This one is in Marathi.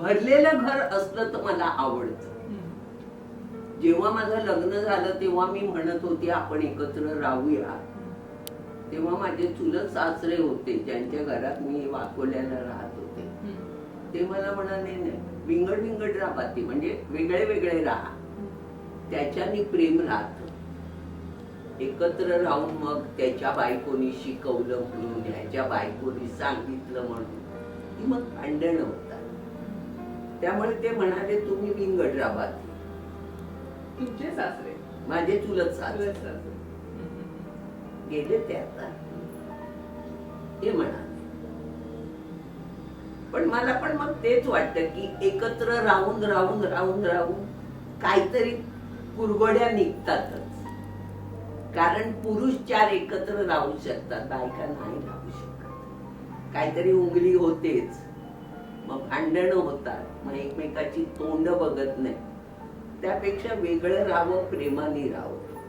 भरलेलं घर असलं तर मला आवडतं. जेव्हा माझं लग्न झालं तेव्हा मी म्हणत होती आपण एकत्र राहूया. तेव्हा माझे चुलत सासरे होते ज्यांच्या घरात मी वाकोल्याला राहत होते. ते मला म्हणाले नाही विंगड विंगड राहा म्हणजे वेगळे वेगळे राहा. त्याच्यानी प्रेम राहत. एकत्र राहून मग त्याच्या बायकोनी शिकवलं म्हणून ह्याच्या बायकोनी सांगितलं म्हणून. की मग भांडण त्यामुळे ते म्हणाले तुम्ही विंगड राहा तुमचे सासरे? माझे चुलत सासरे. गेले ते आता. ते म्हणाले पण मला पण मग तेच वाटतं की एकत्र राहून राहून राहून राहून काहीतरी कुरघोड्या निघतातच. कारण पुरुष चार एकत्र राहू शकतात बायका नाही राहू शकत. काहीतरी उंगली होतेच. मग भांडणं होतात. मग एकमेकाची तोंड बघत नाही. त्यापेक्षा वेगळं राहावं प्रेमाने राहावं.